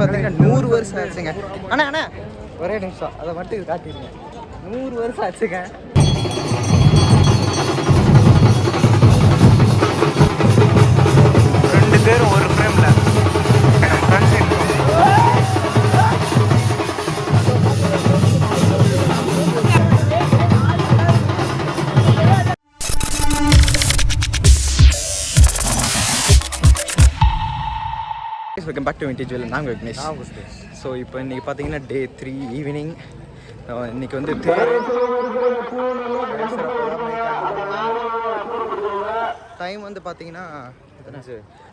பார்த்தீங்கன்னா நூறு வருஷம் ஆச்சுங்க. அண்ணா அண்ணா. ஒரே நிமிஷம். அதை மட்டும் காட்டிடுங்க. நூறு வருஷம் ஆச்சுங்க. ரெண்டு பேரும் ஒரு welcome back to vintage well நாங்கள் விக்னேஷ். ஸோ இப்போ இன்றைக்கி பார்த்தீங்கன்னா டே த்ரீ ஈவினிங் இன்னைக்கு வந்து டைம் வந்து பார்த்தீங்கன்னா?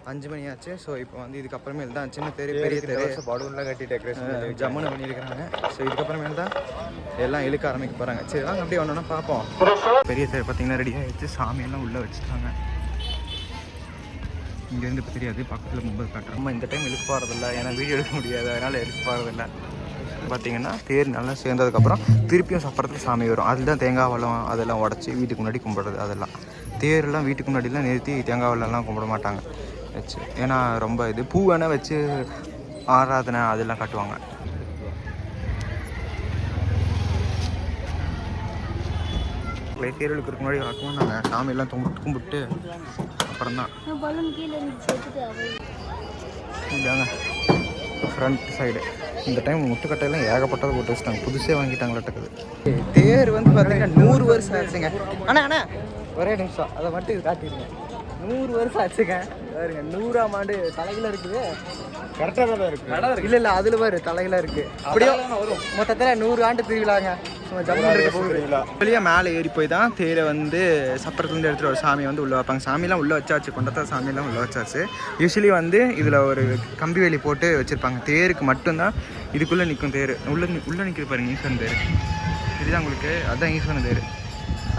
அஞ்சு. மணி ஆச்சு. ஸோ இப்போ வந்து இதுக்கப்புறமேல் தான் சின்ன தேர் பெரிய தேர். பலூன்லாம் கட்டி டெக்கரேஷன் ஜம்முன்னு பண்ணியிருக்கிறாங்க. ஸோ இதுக்கப்புறமேல் தான் எல்லாம் இழுக்க ஆரம்பிக்க போகிறாங்க சரி வாங்க அப்படியே ஒன்றா பார்ப்போம் பெரிய தேர் பார்த்தீங்கன்னா ரெடி ஆகிடுச்சு சாமியெல்லாம் உள்ளே வச்சுட்டாங்க. இங்கேருந்து இப்போ தெரியாது பக்கத்தில் மும்பை காட்டுறோம் நம்ம இந்த டைம் எழுப்பு போகிறதில்ல ஏன்னா வீடியோ எடுக்க முடியாது. அதனால் இழுக்க போகிறதில்ல பார்த்தீங்கன்னா தேர் நல்லா சேர்ந்ததுக்கப்புறம் திருப்பியும் சப்பரத்தில் சாமி வரும். அதில் தான் தேங்காய் வளம் அதெல்லாம் உடச்சி வீட்டுக்கு முன்னாடி கும்பிடுறது அதெல்லாம். தேரெல்லாம் வீட்டுக்கு முன்னாடிலாம் நிறுத்தி தேங்காய் வளம்லாம் கும்பிட மாட்டாங்க. வச்சு ஏன்னா ரொம்ப இது பூ வேணால் வச்சு ஆராதனை அதெல்லாம் காட்டுவாங்க. தேர்வுக்கு முன்னாடி வழக்கமாக நாங்கள் சாமியெல்லாம் கும்பிட்டு கும்பிட்டு அப்புறம் தான் பலூன் கீழே இருந்து சேர்த்துட்டு அவள் இதாங்க ஃப்ரண்ட் சைடு இந்த டைம் முட்டுக்கட்டையெல்லாம் ஏகப்பட்டது போட்டு வச்சுட்டாங்க. புதுசே வாங்கிட்டாங்களாட்டக்குது தேர் வந்து பார்த்தீங்கன்னா நூறு வருஷம் ஆச்சுங்க. அண்ணா அண்ணா. ஒரே நிமிஷம். அதை மட்டும் காட்டிடுங்க. நூறு வருஷம் ஆச்சுங்க. பாருங்க நூறாம் ஆண்டு தலையில இருக்குது. கரெக்டாக தான் இருக்கு. இல்ல இல்ல அதுல பாரு தலையில இருக்கு. அப்படியே மொத்தத்துல நூறு ஆண்டு திருவிழாங்க. வெளியே மேலே ஏறி போய் தான் தேரை வந்து சப்பரத்துலேருந்து எடுத்துகிட்டு ஒரு சாமியை வந்து உள்ளே வைப்பாங்க. சாமியெலாம் உள்ளே வச்சாச்சு கொண்டத்தா சாமியெல்லாம் உள்ளே வச்சாச்சு. யூஸ்வலி வந்து இதில் ஒரு கம்பி வேலி போட்டு வச்சுருப்பாங்க. தேருக்கு மட்டும்தான் இதுக்குள்ளே நிற்கும் தேர். உள்ளே உள்ளே நிற்கிது பாருங்க ஈஸ்வரன் தேர். இதுதான் உங்களுக்கு அதுதான் ஈஸ்வரன் தேர்.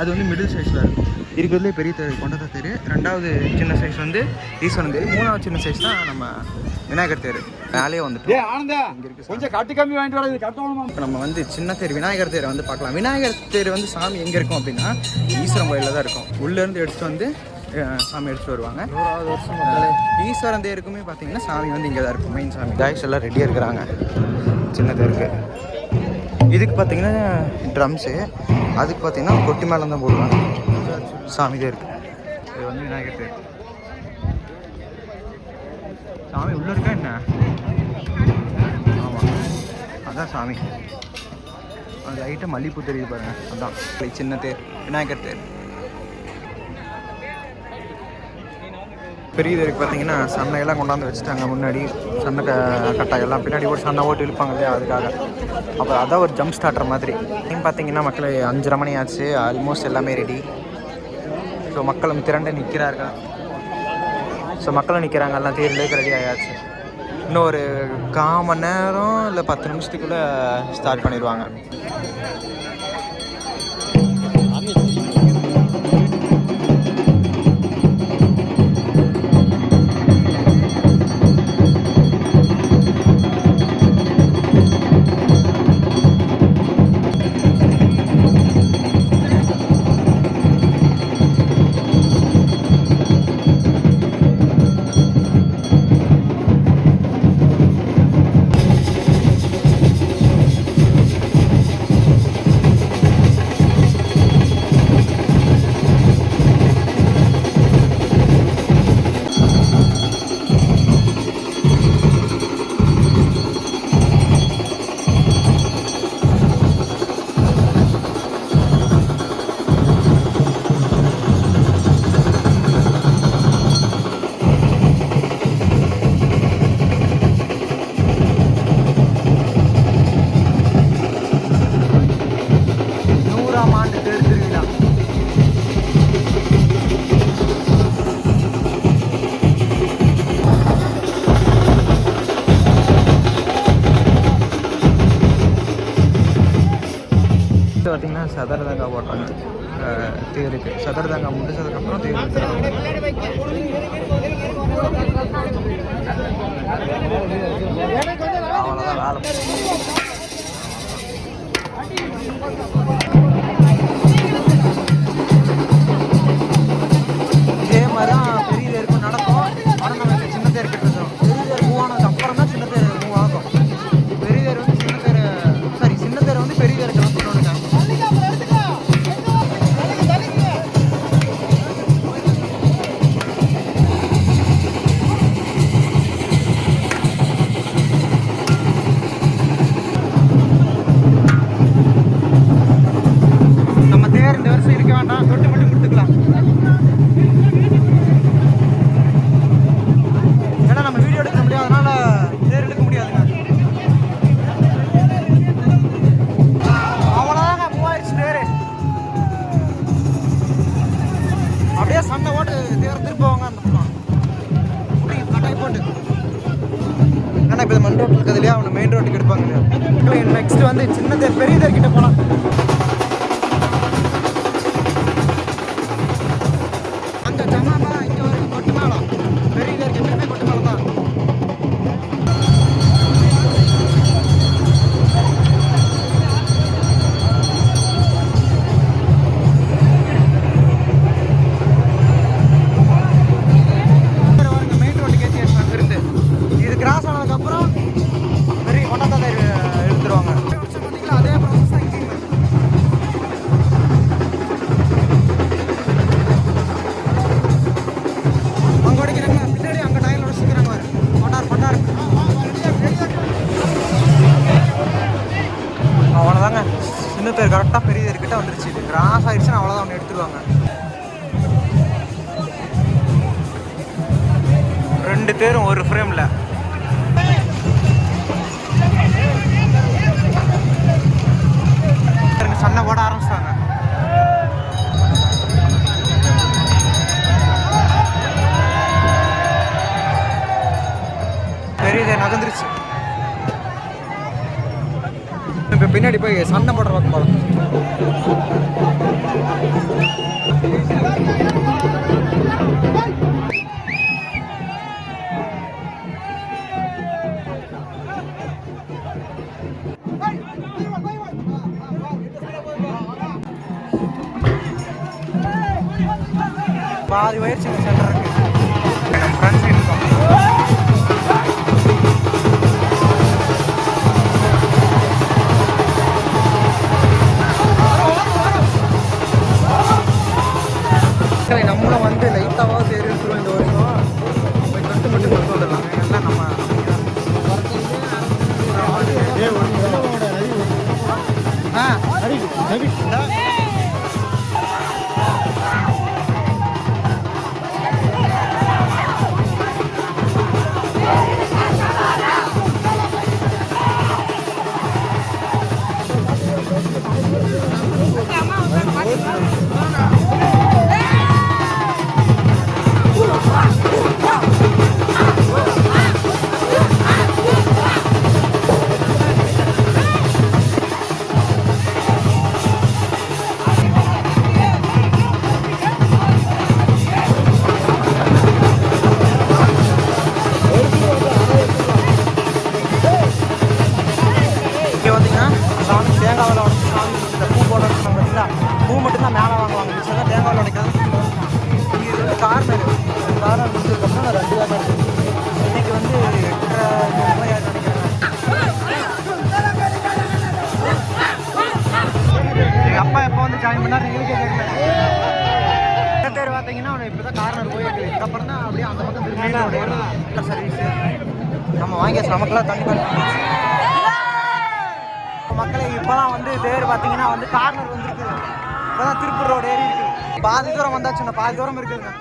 அது வந்து மிடில் சைஸில் இருக்கும். இருக்கிறதுலே பெரிய தேர் கொண்டதா தேர். ரெண்டாவது சின்ன சைஸ் வந்து ஈஸ்வரன் தேர். மூணாவது சின்ன சைஸ் தான் நம்ம விநாயகர் தேர். மேலேயே வந்துட்டு கொஞ்சம் கட்டி கம்மி வாங்கிட்டு வர இது நம்ம வந்து சின்ன தேர் விநாயகர் தேரை வந்து பார்க்கலாம். விநாயகர் தேர் வந்து சாமி எங்கே இருக்கும் அப்படின்னா ஈஸ்வரன் கோயிலில் தான் இருக்கும். உள்ளேருந்து எடுத்துகிட்டு வந்து சாமி எடுத்துட்டு வருவாங்க. ஈஸ்வரன் தேருக்குமே பார்த்தீங்கன்னா சாமி வந்து இங்கே தான் இருக்கும் மெயின் சாமி. காய்ஸ் எல்லாம் ரெடியாக இருக்கிறாங்க. சின்ன தேருக்கு. இதுக்கு பார்த்தீங்கன்னா ட்ரம்ஸு அதுக்கு பார்த்தீங்கன்னா கொட்டி மேலே தான் போடுவாங்க. சாமி தேருக்கு இது வந்து விநாயகர் தேர். சாமி உள்ளே இருக்கா என்ன? ஆமாம் அதான் சாமி. அது லைட்டாக மல்லிப்பூ தெரியுது பாருங்க. அதான். சின்ன தேர் விநாயகர் தேர். பெரிய தேருக்கு பார்த்தீங்கன்னா சண்டையெல்லாம் கொண்டாந்து வச்சுட்டாங்க முன்னாடி. சண்டை க கட்டாயெல்லாம். பின்னாடி ஒரு சண்டை ஓட்டு இழுப்பாங்க இல்லையா அதுக்காக. அப்போ அதான் ஒரு ஜம்ப் ஸ்டார்டர் மாதிரி. டைம் பார்த்தீங்கன்னா மக்கள் அஞ்சரை மணி ஆச்சு. ஆல்மோஸ்ட் எல்லாமே ரெடி ஸோ மக்களும் திரண்டு நிற்கிறார்கள் ஸோ மக்களும் நிற்கிறாங்க எல்லாம் தேர்லேயே ரெடி ஆயாச்சு. இன்னும் ஒரு கால் மணி நேரம் இல்லை பத்து நிமிஷத்துக்குள்ளே ஸ்டார்ட் பண்ணிடுவாங்க. சதர தங்கா போடுறாங்க தேருக்கு. சதர தங்கா முடிச்சதுக்கப்புறம் தேர் அவ்வளோதான் வேலை. நெக்ஸ்ட் வந்து சின்னது பெரியதர்கிட்ட போகலாம் பாதி வயிறு சென்டர் நமக்கெல்லாம் தண்ணி பண்ணிச்சு மக்களை இப்போ வந்து தேர் பார்த்தீங்கன்னா வந்து கார்னர் வந்துருக்குது. இப்போ தான் திருப்பூர் ரோடு ஏறி இருக்குது பாதி தூரம் வந்தாச்சுண்ணா பாதி தூரம் இருக்குதுங்க.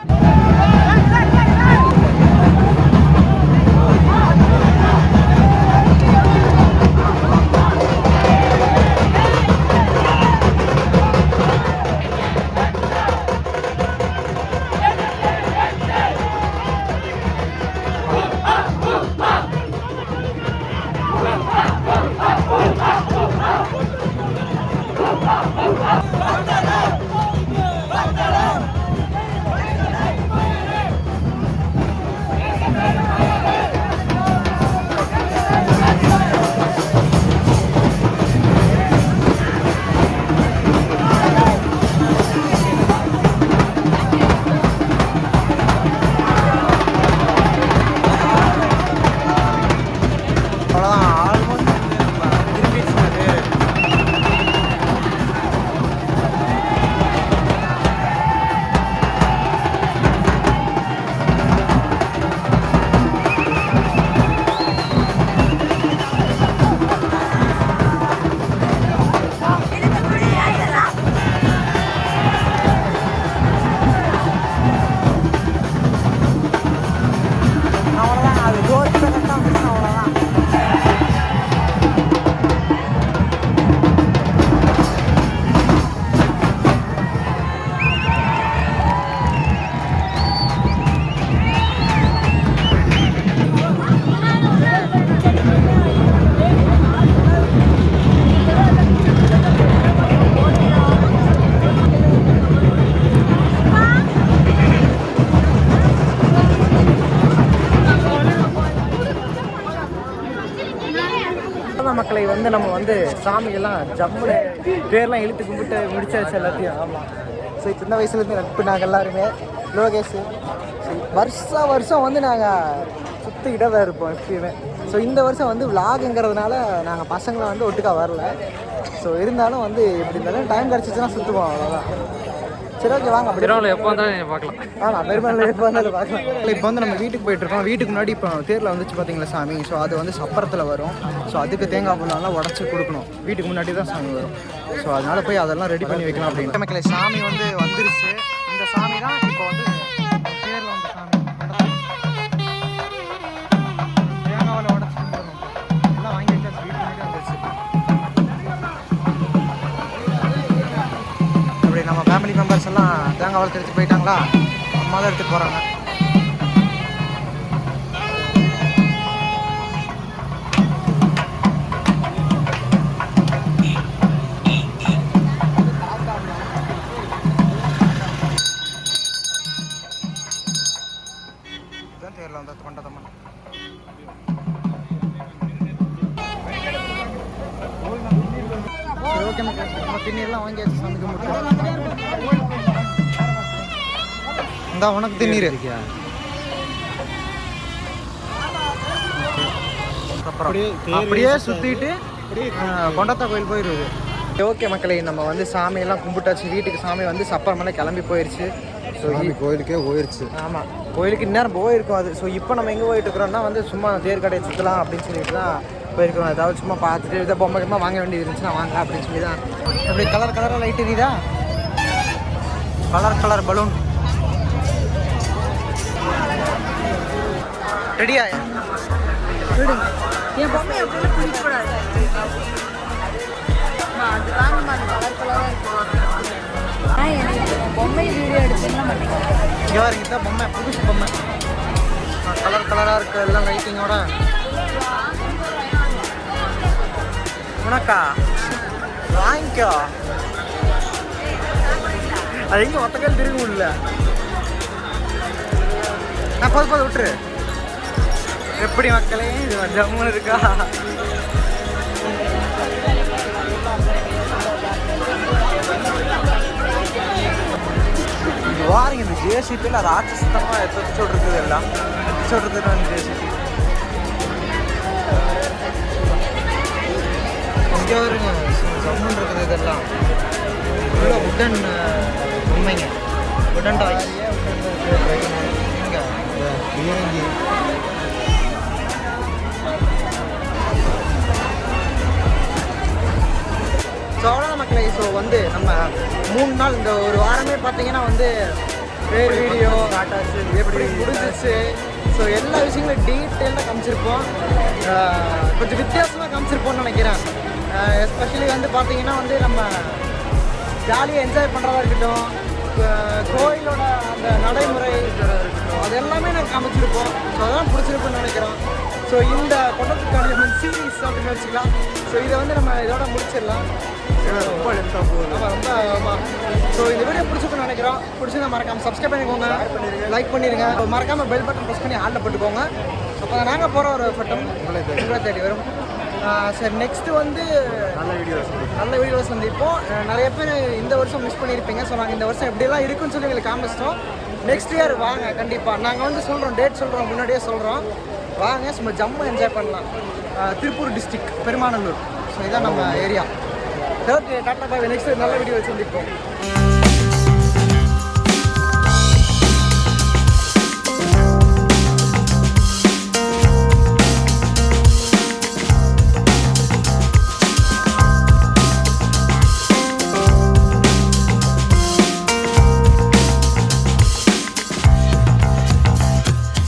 வந்து சாமிக்கெல்லாம் ஜம்முல ஜம்முன்னு பேர்லாம் இழுத்து கும்பிட்டு முடிச்சாச்சு எல்லாத்தையும் ஆமாம் ஸோ சின்ன வயசுலேருந்து நட்பு நாங்கள் எல்லாருமே. லோகேஷ் வருஷம் வருஷம் வந்து நாங்கள் சுற்றிக்கிட்டே தான் இருப்போம் எப்பயுமே. ஸோ இந்த வருஷம் வந்து விலாகுங்கிறதுனால நாங்கள் பசங்களை வந்து ஒட்டுக்கா வரல. ஸோ இருந்தாலும் வந்து எப்படி இருந்தாலும் டைம் கிடச்சிச்சுன்னா சுற்றுவோம் அவ்வளோதான் சரி ஓகே வாங்க அப்படி திருவிழா எப்போ வந்தாலும் பார்க்கலாம். ஆமாம் பெருமாள் எப்போ வந்தாலும் பார்க்கலாம். இப்போ வந்து நம்ம வீட்டுக்கு போயிட்டு இருக்கோம். வீட்டுக்கு முன்னாடி இப்போ தேரில் வந்துச்சு பார்த்தீங்களா சாமி? ஸோ அது வந்து சப்பரத்தில் வரும். ஸோ அதுக்கு தேங்காய் பழம்லாம் உடச்சி கொடுக்கணும். வீட்டுக்கு முன்னாடி தான் சாமி வரும். ஸோ அதனால போய் அதெல்லாம் ரெடி பண்ணி வைக்கலாம் அப்படின்னு சாமி வந்து வந்துருச்சு. இந்த சாமி தான் இப்போ வந்து மெம்பர்ஸ் எல்லாம் தேங்காய் வளர்த்து எடுத்து போயிட்டாங்களா? அம்மா தான் எடுத்துகிட்டு போகிறாங்க இந்தா உனக்கு திண்ணீர் அப்படியே சுற்றிட்டு கொண்டத்தா கோயில் போயிடுது ஓகே மக்களே நம்ம வந்து சாமியெல்லாம் கும்பிட்டாச்சு. வீட்டுக்கு சாமி வந்து சப்பரமெல்லாம் கிளம்பி போயிடுச்சு ஸோ கோயிலுக்கே போயிருச்சு. ஆமாம் கோயிலுக்கு இந்நேரம் போயிருக்கோம் அது. ஸோ இப்போ நம்ம எங்கே போயிட்டு இருக்கிறோம்னா வந்து சும்மா தேர் கடையை சுற்றலாம் அப்படின்னு சொல்லிட்டு தான் போயிருக்கோம் ஏதாவது சும்மா பார்த்துட்டு இதை பொம்மை கிம்மா வாங்க வேண்டியது இருந்துச்சுன்னா வாங்க அப்படின்னு சொல்லி தான் அப்படி கலர் கலராக லைட் எரியுதா? கலர் கலர் பலூன் ரெடியா? என் பொம்மை எப்பவுமே என் பொம்மை வீடியோ எடுத்துலாம் மாட்டேங்கிறேன் இங்கே பொம்மை புதுசு பொம்மை. கலர் கலராக இருக்கு எல்லாம் லைட்டிங்கோட உனக்கா? வாங்கிக்கோ. அது எங்க ஒத்த கையில் திரும்ப முடியல நான் போது போது விட்டுரு. எப்படி மக்களே? இது ஜம்முன்னு இருக்கா? இது இந்த ஜேசிபியில் ராட்சசத்தமாக எத்தச்சோடு இருக்குது எல்லாம் சொல்கிறது இருக்குது அந்த ஜேசிபி இங்கே வருங்க ஜம்முன்னு இருக்குது இதெல்லாம். உள்ள உடன் உண்மைங்க. உடன் டாய் இங்கே ஸோ வந்து நம்ம மூணு நாள் இந்த ஒரு வாரமே பார்த்தீங்கன்னா வந்து பேர் வீடியோ எப்படி முடிஞ்சிச்சு? ஸோ எல்லா விஷயங்களும் டீட்டெயிலாக காமிச்சிருப்போம். கொஞ்சம் வித்தியாசமாக காமிச்சிருப்போம்னு நினைக்கிறேன். எஸ்பெஷலி வந்து பார்த்தீங்கன்னா வந்து நம்ம ஜாலியாக என்ஜாய் பண்ணுறதா இருக்கட்டும் கோயிலோட அந்த நடைமுறை அது எல்லாமே நாங்கள் காமிச்சிருப்போம். ஸோ அதெல்லாம் பிடிச்சிருக்குன்னு நினைக்கிறோம். ஸோ இந்த கொண்டத்துக்கான சீரீஸ் அப்படின்னு வச்சுக்கலாம். ஸோ இதை வந்து நம்ம இதோட முடிச்சிடலாம். ரொம்ப ஆமாம் ரொம்ப ஆமாம் ஸோ இந்த வீடியோ பிடிச்சிருக்குன்னு நினைக்கிறோம். பிடிச்சிருந்தா மறக்காம சப்ஸ்கிரைப் பண்ணிக்கோங்க. லைக் பண்ணிடுங்க மறக்காம பெல் பட்டன் ப்ரெஸ் பண்ணி ஆளில் போட்டுக்கோங்க. அப்போ நாங்கள் போகிற ஒரு பட்டம் உங்களை தேடி. வரும். சரி நெக்ஸ்ட் வந்து நல்ல வீடியோஸ் நல்ல வீடியோஸ் சந்திப்போம் நிறைய பேர் இந்த வருஷம் மிஸ் பண்ணியிருப்பீங்க. ஸோ நாங்கள் இந்த வருஷம் எப்படிலாம் இருக்குன்னு சொல்லி எங்களுக்கு காமிச்சிட்டோம். நெக்ஸ்ட் இயர் வாங்க கண்டிப்பாக நாங்கள் வந்து சொல்கிறோம் டேட் சொல்கிறோம் முன்னாடியே சொல்கிறோம் வாங்க சும்மா ஜம்மு என்ஜாய் பண்ணலாம். திருப்பூர் டிஸ்ட்ரிக்ட் பெருமாநல்லூர். ஸோ இதான் நம்ம area okay tata bye next நல்ல வீடியோ சந்திப்போம்.